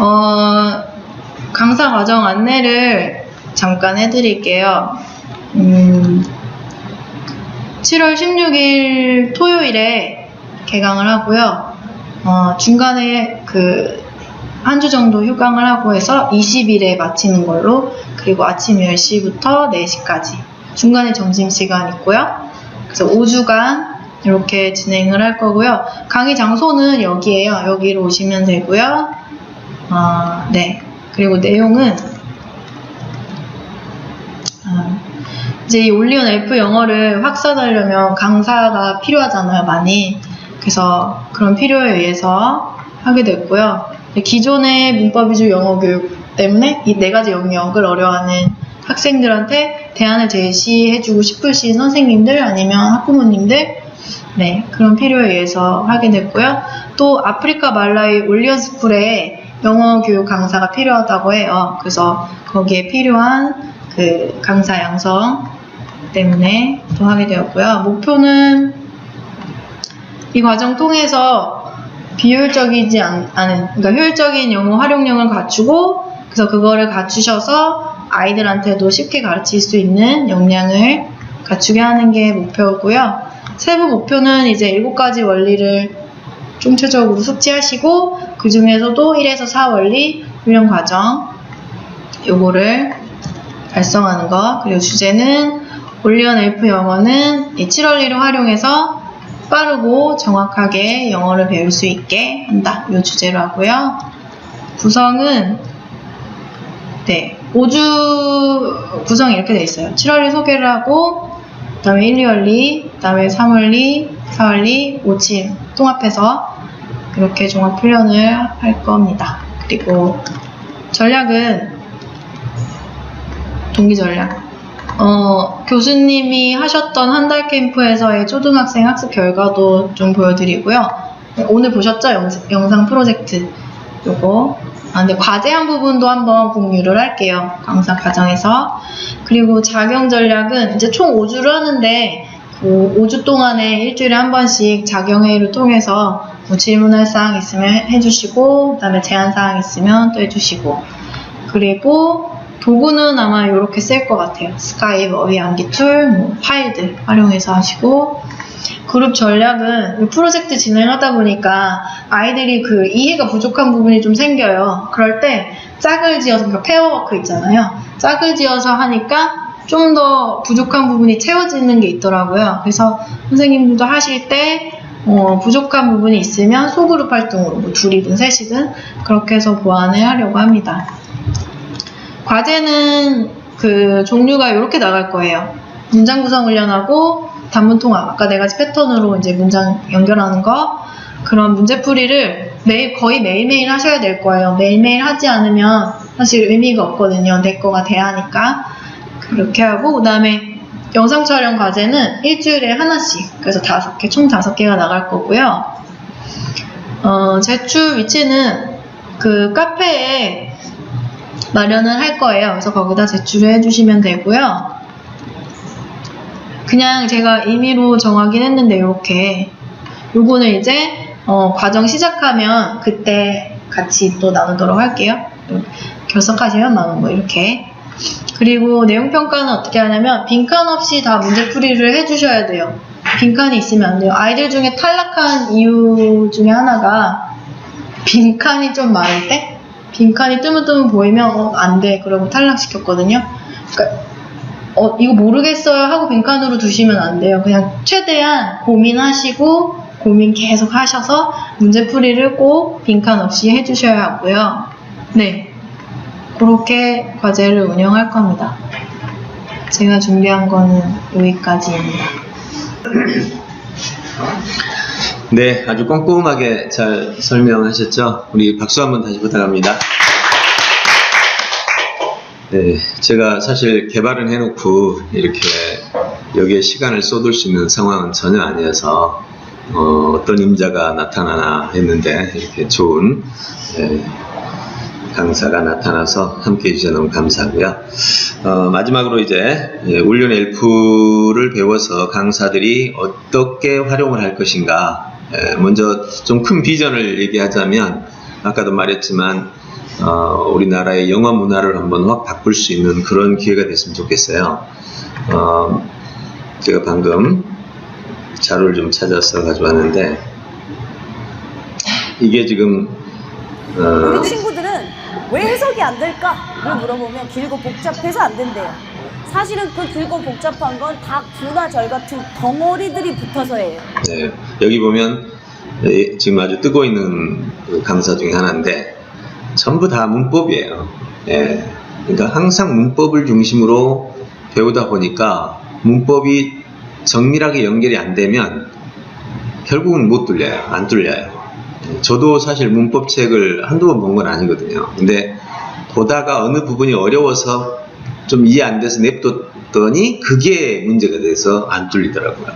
어, 강사 과정 안내를 잠깐 해드릴게요. 음, 7월 16일 토요일에 개강을 하고요. 어, 중간에 그 한 주 정도 휴강을 하고 해서 20일에 마치는 걸로 그리고 아침 10시부터 4시까지 중간에 점심시간 있고요. 그래서 5주간 이렇게 진행을 할 거고요. 강의 장소는 여기에요. 여기로 오시면 되고요. 어, 네. 그리고 내용은 아, 이제 이 올리온 엘프 영어를 확산하려면 강사가 필요하잖아요, 많이. 그래서 그런 필요에 의해서 하게 됐고요. 기존의 문법 위주 영어 교육 때문에 이 네 가지 영역을 어려워하는 학생들한테 대안을 제시해주고 싶으신 선생님들 아니면 학부모님들 네 그런 필요에 의해서 하게 됐고요. 또 아프리카 말라위 올리언 스쿨에 영어 교육 강사가 필요하다고 해요. 그래서 거기에 필요한 그 강사 양성 때문에 또 하게 되었고요. 목표는 이 과정 통해서 비효율적이지 않, 은 그러니까 효율적인 영어 활용력을 갖추고 그래서 그거를 갖추셔서 아이들한테도 쉽게 가르칠 수 있는 역량을 갖추게 하는 게 목표고요. 세부 목표는 이제 일곱 가지 원리를 총체적으로 숙지하시고 그 중에서도 1에서 4 원리 훈련 과정 요거를 달성하는 거 그리고 주제는 올리언 엘프 영어는 이 7원리를 활용해서 빠르고 정확하게 영어를 배울 수 있게 한다. 이 주제로 하고요. 구성은 네 5주 구성이 이렇게 돼 있어요. 7월리 소개를 하고 그 다음에 1, 2월리, 그 다음에 3월리, 4월리, 5침 통합해서 이렇게 종합 훈련을 할 겁니다. 그리고 전략은 동기 전략. 어, 교수님이 하셨던 한 달 캠프에서의 초등학생 학습 결과도 좀 보여드리고요. 오늘 보셨죠? 영, 영상 프로젝트. 요거. 아, 근데 과제한 부분도 한번 공유를 할게요. 강사 과정에서. 그리고 작용 전략은 이제 총 5주를 하는데, 그 5주 동안에 일주일에 한 번씩 작용회의를 통해서 뭐 질문할 사항 있으면 해주시고, 그 다음에 제안 사항 있으면 또 해주시고, 그리고 도구는 아마 이렇게 쓸 것 같아요. 스카이프, 어휘 암기 툴, 뭐 파일들 활용해서 하시고 그룹 전략은 이 프로젝트 진행하다 보니까 아이들이 그 이해가 부족한 부분이 좀 생겨요. 그럴 때 짝을 지어서 그러니까 페어워크 있잖아요. 짝을 지어서 하니까 좀 더 부족한 부분이 채워지는 게 있더라고요. 그래서 선생님들도 하실 때 어, 부족한 부분이 있으면 소그룹 활동으로 뭐 둘이든 셋이든 그렇게 해서 보완을 하려고 합니다. 과제는 그 종류가 이렇게 나갈 거예요. 문장 구성 훈련하고 단문 통합, 아까 네 가지 패턴으로 이제 문장 연결하는 거, 그런 문제풀이를 매일, 거의 매일매일 하셔야 될 거예요. 매일매일 하지 않으면 사실 의미가 없거든요. 내 거가 돼야 하니까. 그렇게 하고, 그 다음에 영상 촬영 과제는 일주일에 하나씩, 그래서 다섯 개, 총 다섯 개가 나갈 거고요. 어, 제출 위치는 그 카페에 마련을 할 거예요. 그래서 거기다 제출을 해주시면 되고요. 그냥 제가 임의로 정하긴 했는데 이렇게 요거는 이제 어, 과정 시작하면 그때 같이 또 나누도록 할게요. 결석하시면 나누고 뭐 이렇게 그리고 내용 평가는 어떻게 하냐면 빈칸 없이 다 문제풀이를 해주셔야 돼요. 빈칸이 있으면 안 돼요. 아이들 중에 탈락한 이유 중에 하나가 빈칸이 좀 많을 때 빈칸이 뜨문뜨문 보이면 어, 안 돼. 그러고 탈락시켰거든요. 그러니까 어, 이거 모르겠어요 하고 빈칸으로 두시면 안 돼요. 그냥 최대한 고민하시고 고민 계속 하셔서 문제풀이를 꼭 빈칸 없이 해주셔야 하고요. 네. 그렇게 과제를 운영할 겁니다. 제가 준비한 거는 여기까지입니다. 네, 아주 꼼꼼하게 잘 설명하셨죠? 우리 박수 한번 다시 부탁합니다. 네, 제가 사실 개발은 해놓고 이렇게 여기에 시간을 쏟을 수 있는 상황은 전혀 아니어서 어, 떤 임자가 나타나나 했는데 이렇게 좋은 네, 강사가 나타나서 함께 해주셔서 너무 감사하고요. 어, 마지막으로 이제 예, 올리온 엘프를 배워서 강사들이 어떻게 활용을 할 것인가 예, 먼저 좀 큰 비전을 얘기하자면 아까도 말했지만 어, 우리나라의 영화 문화를 한번 확 바꿀 수 있는 그런 기회가 됐으면 좋겠어요. 어, 제가 방금 자료를 좀 찾아서 가져왔는데 이게 지금 어, 왜 해석이 안 될까를 물어보면 길고 복잡해서 안 된대요. 사실은 그 길고 복잡한 건 다 구나 절 같은 덩어리들이 붙어서예요. 네, 여기 보면 예, 지금 아주 뜨고 있는 그 강사 중에 하나인데 전부 다 문법이에요. 예, 그러니까 항상 문법을 중심으로 배우다 보니까 문법이 정밀하게 연결이 안 되면 결국은 못 뚫려요. 안 뚫려요. 예, 저도 사실 문법책을 한두 번 본 건 아니거든요. 근데 보다가 어느 부분이 어려워서 좀 이해 안 돼서 냅뒀더니 그게 문제가 돼서 안 뚫리더라고요.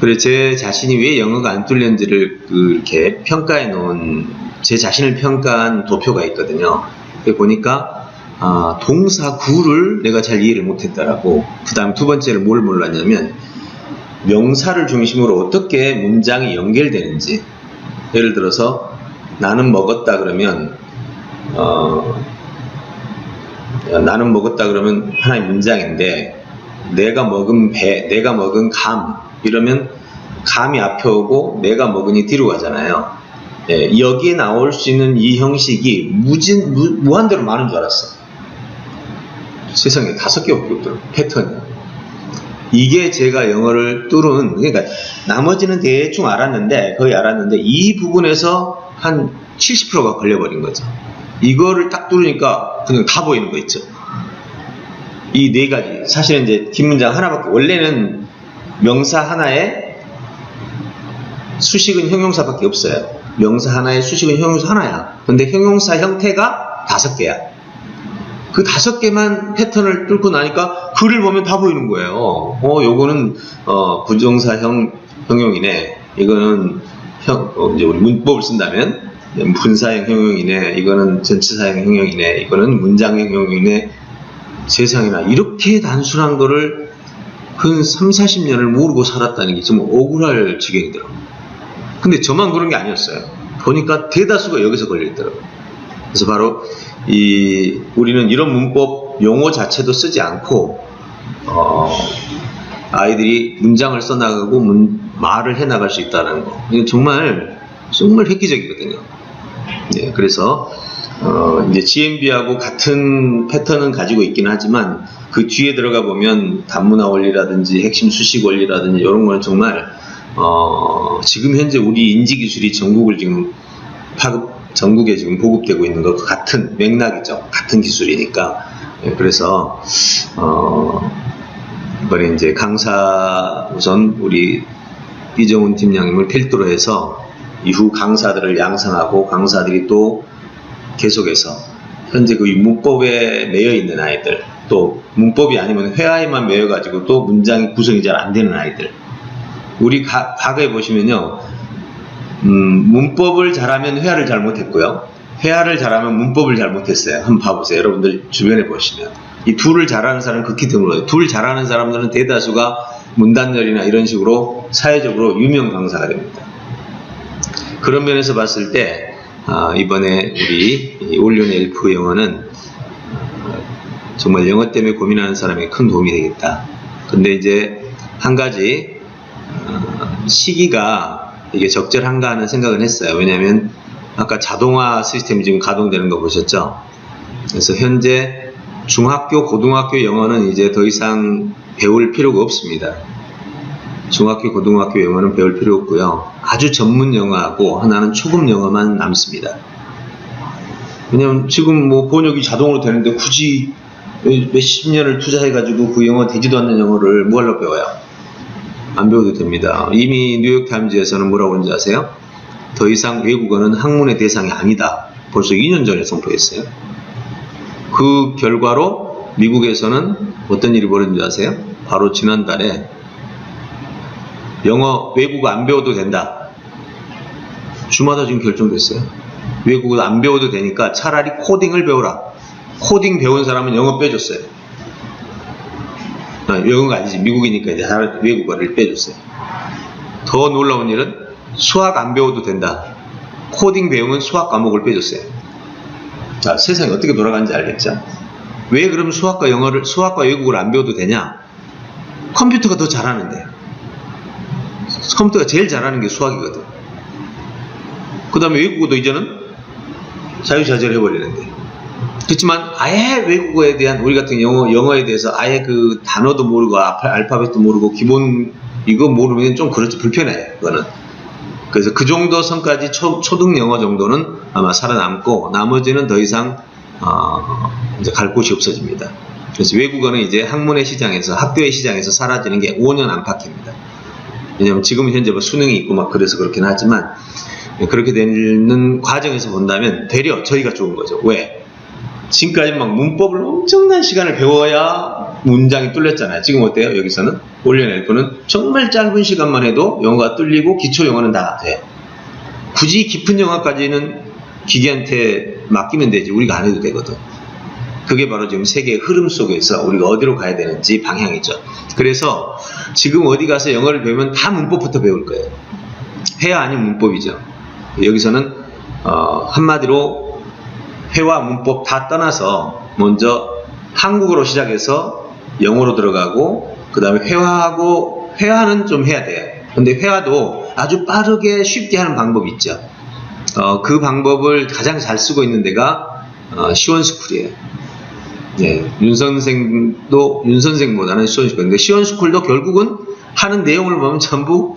그래 제 자신이 왜 영어가 안 뚫렸는지를 그 이렇게 평가해 놓은 제 자신을 평가한 도표가 있거든요. 보니까 아, 동사 구를 내가 잘 이해를 못했다라고 그 다음 두 번째를 뭘 몰랐냐면 명사를 중심으로 어떻게 문장이 연결되는지 예를 들어서 나는 먹었다 그러면 어, 나는 먹었다 그러면 하나의 문장인데 내가 먹은 배, 내가 먹은 감 이러면 감이 앞에 오고 내가 먹으니 뒤로 가잖아요. 예, 여기에 나올 수 있는 이 형식이 무진 무, 무한대로 많은 줄 알았어. 세상에 다섯 개밖에 없더라고 패턴이. 이게 제가 영어를 뚫은 그러니까 나머지는 대충 알았는데 거의 알았는데 이 부분에서 한 70%가 걸려버린 거죠. 이거를 딱 뚫으니까 그냥 다 보이는 거 있죠. 이 네 가지 사실은 이제 뒷문장 하나밖에 원래는 명사 하나에 수식은 형용사밖에 없어요. 명사 하나에 수식은 형용사 하나야. 근데 형용사 형태가 다섯 개야. 그 다섯 개만 패턴을 뚫고 나니까 글을 보면 다 보이는 거예요. 어, 요거는 어, 부정사형 형용이네. 이거는 형, 어, 이제 우리 문법을 쓴다면 분사형 형용이네. 이거는 전치사형 형용이네. 이거는 문장형 형용이네. 세상에나 이렇게 단순한 거를 근 3, 40년을 모르고 살았다는 게 정말 억울할 지경이더라고요. 근데 저만 그런 게 아니었어요. 보니까 대다수가 여기서 걸려있더라고요. 그래서 바로 이 우리는 이런 문법 용어 자체도 쓰지 않고 어, 아이들이 문장을 써나가고 문- 말을 해나갈 수 있다는 거. 이거 정말 정말 획기적이거든요. 네, 그래서 어, 이제 GMB하고 같은 패턴은 가지고 있긴 하지만 그 뒤에 들어가 보면 단문화 원리라든지 핵심 수식 원리라든지 이런 거는 정말 어, 지금 현재 우리 인지 기술이 전국을 지금 파급 전국에 지금 보급되고 있는 것 같은 맥락이죠. 같은 기술이니까. 예, 그래서 어, 이번에 이제 강사 우선 우리 이정훈 팀장님을 필두로 해서 이후 강사들을 양성하고 강사들이 또 계속해서 현재 그 문법에 매여 있는 아이들 또 문법이 아니면 회화에만 매여 가지고 또 문장이 구성이 잘 안 되는 아이들 우리 가, 과거에 보시면요 음, 문법을 잘하면 회화를 잘 못했고요. 회화를 잘하면 문법을 잘 못했어요. 한번 봐보세요. 여러분들 주변에 보시면. 이 둘을 잘하는 사람은 극히 드물어요. 둘 잘하는 사람들은 대다수가 문단열이나 이런 식으로 사회적으로 유명 강사가 됩니다. 그런 면에서 봤을 때 아, 이번에 우리 이 올리온 엘프 영어는 어, 정말 영어 때문에 고민하는 사람에게 큰 도움이 되겠다. 근데 이제 한 가지 어, 시기가 이게 적절한가 하는 생각은 했어요. 왜냐하면 아까 자동화 시스템이 지금 가동되는 거 보셨죠? 그래서 현재 중학교, 고등학교 영어는 이제 더 이상 배울 필요가 없습니다. 중학교, 고등학교 영어는 배울 필요 없고요. 아주 전문 영어하고 하나는 초급 영어만 남습니다. 왜냐면 지금 뭐 번역이 자동으로 되는데 굳이 몇십 년을 투자해가지고 그 영어 되지도 않는 영어를 뭐하러 배워요? 안 배워도 됩니다. 이미 뉴욕타임즈에서는 뭐라고 그러는지 아세요? 더 이상 외국어는 학문의 대상이 아니다. 벌써 2년 전에 선포했어요. 그 결과로 미국에서는 어떤 일이 벌어진지 아세요? 바로 지난달에 영어 외국어 안 배워도 된다. 주마다 지금 결정됐어요. 외국어 안 배워도 되니까 차라리 코딩을 배워라. 코딩 배운 사람은 영어 빼줬어요. 아, 영어가 아니지 미국이니까 이제 차라리 외국어를 빼줬어요. 더 놀라운 일은 수학 안 배워도 된다. 코딩 배우면 수학 과목을 빼줬어요. 자, 세상이 어떻게 돌아가는지 알겠죠? 왜 그럼 수학과 영어를, 수학과 외국어를 안 배워도 되냐? 컴퓨터가 더 잘하는데. 컴퓨터가 제일 잘하는 게 수학이거든. 그 다음에 외국어도 이제는 자유자재로 해버리는데. 그렇지만 아예 외국어에 대한 우리 같은 영어 영어에 대해서 아예 그 단어도 모르고 알파- 알파벳도 모르고 기본 이거 모르면 좀 그렇죠 불편해 그거는 그래서 그 정도 선까지 초, 초등 영어 정도는 아마 살아남고 나머지는 더 이상 어, 이제 갈 곳이 없어집니다. 그래서 외국어는 이제 학문의 시장에서 학교의 시장에서 사라지는 게 5년 안팎입니다. 왜냐하면 지금 현재 뭐 수능이 있고 막 그래서 그렇긴 하지만 그렇게 되는 과정에서 본다면 되려 저희가 좋은 거죠. 왜? 지금까지 막 문법을 엄청난 시간을 배워야 문장이 뚫렸잖아요. 지금 어때요? 여기서는 올리언 엘프는 정말 짧은 시간만 해도 영어가 뚫리고 기초 영어는 다 돼. 굳이 깊은 영어까지는 기계한테 맡기면 되지 우리가 안 해도 되거든. 그게 바로 지금 세계의 흐름 속에서 우리가 어디로 가야 되는지 방향이죠. 그래서 지금 어디 가서 영어를 배우면 다 문법부터 배울 거예요. 회화 아닌 문법이죠. 여기서는 어, 한마디로 회화 문법 다 떠나서 먼저 한국어로 시작해서 영어로 들어가고 그 다음에 회화하고 회화는 좀 해야 돼요. 근데 회화도 아주 빠르게 쉽게 하는 방법이 있죠. 어, 그 방법을 가장 잘 쓰고 있는 데가 어, 시원스쿨이에요. 예, 윤 선생도 윤 선생보다는 시원스쿨인데 시원스쿨도 결국은 하는 내용을 보면 전부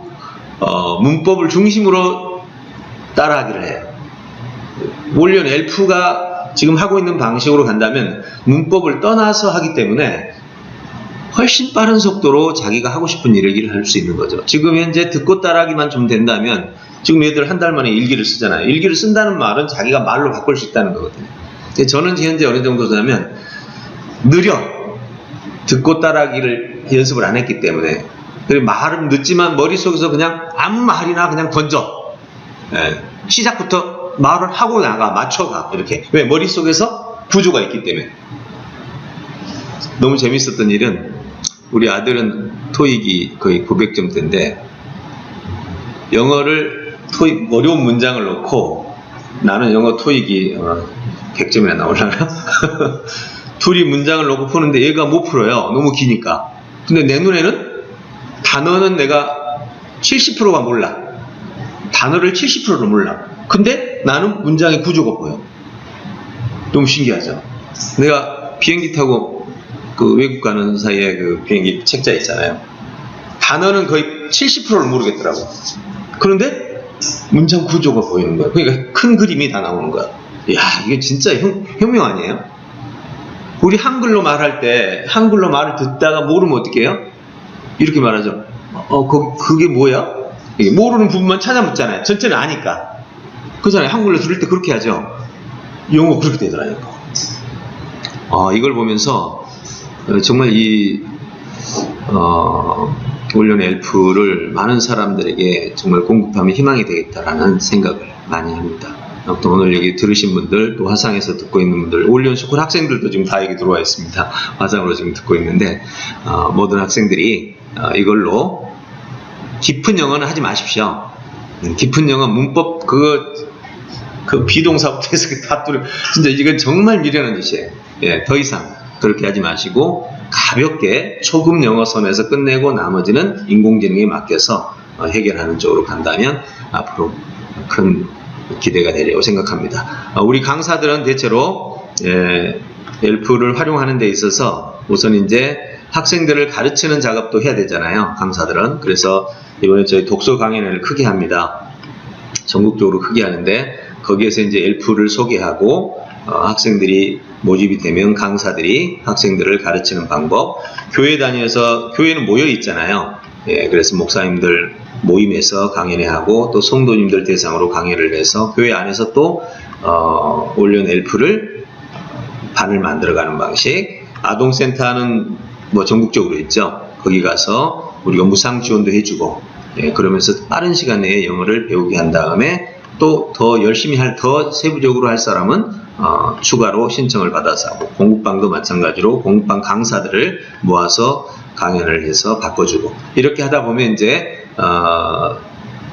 어, 문법을 중심으로 따라하기를 해요. 올리언 엘프가 지금 하고 있는 방식으로 간다면 문법을 떠나서 하기 때문에 훨씬 빠른 속도로 자기가 하고 싶은 일을 할수 있는 거죠. 지금 현재 듣고 따라하기만 좀 된다면 지금 얘들 한 달 만에 일기를 쓰잖아요. 일기를 쓴다는 말은 자기가 말로 바꿀 수 있다는 거거든요. 저는 현재 어느 정도냐면 느려 듣고 따라하기를 연습을 안 했기 때문에 그리고 말은 늦지만 머릿속에서 그냥 아무 말이나 그냥 던져 예, 시작부터 말을 하고 나가 맞춰가. 이렇게. 왜? 머릿속에서 구조가 있기 때문에. 너무 재밌었던 일은 우리 아들은 토익이 거의 900점대인데 영어를 토익 어려운 문장을 넣고 나는 영어 토익이 어, 100점이나 나오려나? 둘이 문장을 놓고 푸는데 얘가 못 풀어요. 너무 기니까. 근데 내 눈에는 단어는 내가 70%가 몰라. 단어를 70%를 몰라. 근데 나는 문장의 구조가 보여 너무 신기하죠 내가 비행기 타고 그 외국 가는 사이에 그 비행기 책자 있잖아요. 단어는 거의 70%를 모르겠더라고. 그런데 문장 구조가 보이는 거야. 그러니까 큰 그림이 다 나오는 거야. 이야, 이게 진짜 혁, 혁명 아니에요? 우리 한글로 말할 때 한글로 말을 듣다가 모르면 어떻게 해요? 이렇게 말하죠. 어, 거, 그게 뭐야? 모르는 부분만 찾아묻잖아요. 전체는 아니까. 그잖아요. 한글로 들을 때 그렇게 하죠. 영어 그렇게 되더라니까. 아, 이걸 보면서 어, 정말 이 어, 올리언 엘프를 많은 사람들에게 정말 공급하면 희망이 되겠다라는 생각을 많이 합니다. 아무튼 오늘 여기 들으신 분들 또 화상에서 듣고 있는 분들 올리언 스쿨 학생들도 지금 다 여기 들어와 있습니다. 화상으로 지금 듣고 있는데 어, 모든 학생들이 어, 이걸로 깊은 영어는 하지 마십시오. 음, 깊은 영어 문법 그거 그 비동사부터 해서 다 뚫려. 진짜 이건 정말 미련한 짓이에요. 예, 더 이상 그렇게 하지 마시고 가볍게 초급 영어 선에서 끝내고 나머지는 인공지능에 맡겨서 어, 해결하는 쪽으로 간다면 앞으로 큰 기대가 되리라고 생각합니다. 어, 우리 강사들은 대체로 예, 엘프를 활용하는 데 있어서 우선 이제 학생들을 가르치는 작업도 해야 되잖아요. 강사들은. 그래서 이번에 저희 독서 강연회를 크게 합니다. 전국적으로 크게 하는데 거기에서 이제 엘프를 소개하고 어, 학생들이 모집이 되면 강사들이 학생들을 가르치는 방법 교회 다녀서 교회는 모여 있잖아요 예, 그래서 목사님들 모임에서 강연회 하고 또 성도님들 대상으로 강연을 해서 교회 안에서 또 어, 올리온 엘프를 반을 만들어가는 방식 아동센터는 뭐 전국적으로 있죠. 거기 가서 우리가 무상 지원도 해주고 예, 그러면서 빠른 시간 내에 영어를 배우게 한 다음에 또 더 열심히 할 더 세부적으로 할 사람은 어, 추가로 신청을 받아서 하고 공부방도 마찬가지로 공부방 강사들을 모아서 강연을 해서 바꿔주고 이렇게 하다 보면 이제 어,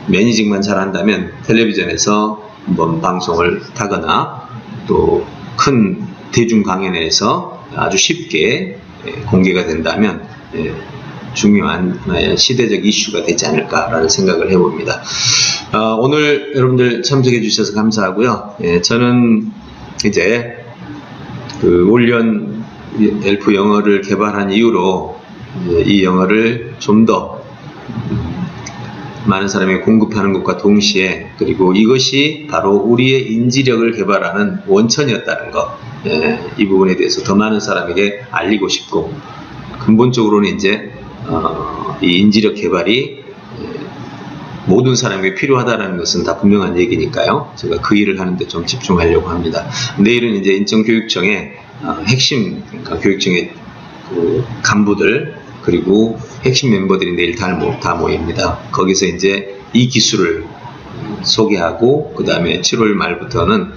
매니징만 잘한다면 텔레비전에서 한번 방송을 타거나 또 큰 대중 강연에서 아주 쉽게 예, 공개가 된다면 예, 중요한 하나의 시대적 이슈가 되지 않을까라는 생각을 해봅니다. 어, 오늘 여러분들 참석해 주셔서 감사하고요. 예, 저는 이제 그 올리언 엘프 영어를 개발한 이후로 이 영어를 좀 더 많은 사람이 공급하는 것과 동시에 그리고 이것이 바로 우리의 인지력을 개발하는 원천이었다는 것, 예, 이 부분에 대해서 더 많은 사람에게 알리고 싶고 근본적으로는 이제 어, 이 인지력 개발이 예, 모든 사람에게 필요하다는 것은 다 분명한 얘기니까요. 제가 그 일을 하는데 좀 집중하려고 합니다. 내일은 이제 인천교육청의 어, 핵심 그러니까 교육청의 그 간부들 그리고 핵심 멤버들이 내일 다, 모입니다. 거기서 이제 이 기술을 소개하고 그 다음에 7월 말부터는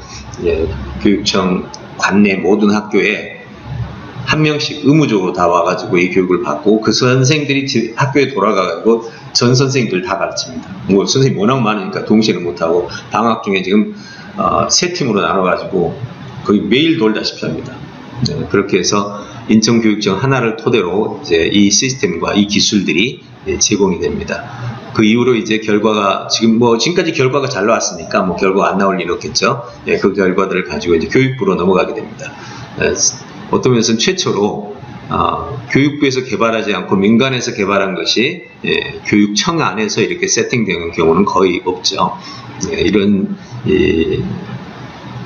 교육청 관내 모든 학교에 한 명씩 의무적으로 다 와가지고 이 교육을 받고 그 선생들이 지- 학교에 돌아가가지고 전 선생님들 다 가르칩니다. 뭐 선생님 워낙 많으니까 동시에는 못하고 방학 중에 지금 어, 세 팀으로 나눠가지고 거의 매일 돌다시피 합니다. 네, 그렇게 해서 인천교육청 하나를 토대로 이제 이 시스템과 이 기술들이 예, 제공이 됩니다. 그 이후로 이제 결과가 지금 뭐 지금까지 결과가 잘 나왔으니까 뭐 결과 안 나올 일 없겠죠. 예, 그 결과들을 가지고 이제 교육부로 넘어가게 됩니다. 예, 어떤 면에서는 최초로 어, 교육부에서 개발하지 않고 민간에서 개발한 것이 예, 교육청 안에서 이렇게 세팅되는 경우는 거의 없죠. 예, 이런 이,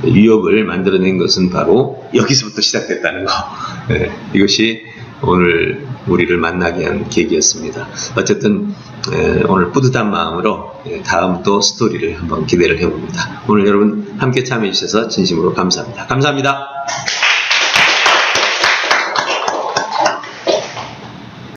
위협을 만들어낸 것은 바로 여기서부터 시작됐다는 거. 예, 이것이 오늘 우리를 만나게 한 계기였습니다. 어쨌든 예, 오늘 뿌듯한 마음으로 예, 다음 또 스토리를 한번 기대를 해봅니다. 오늘 여러분 함께 참여해 주셔서 진심으로 감사합니다. 감사합니다.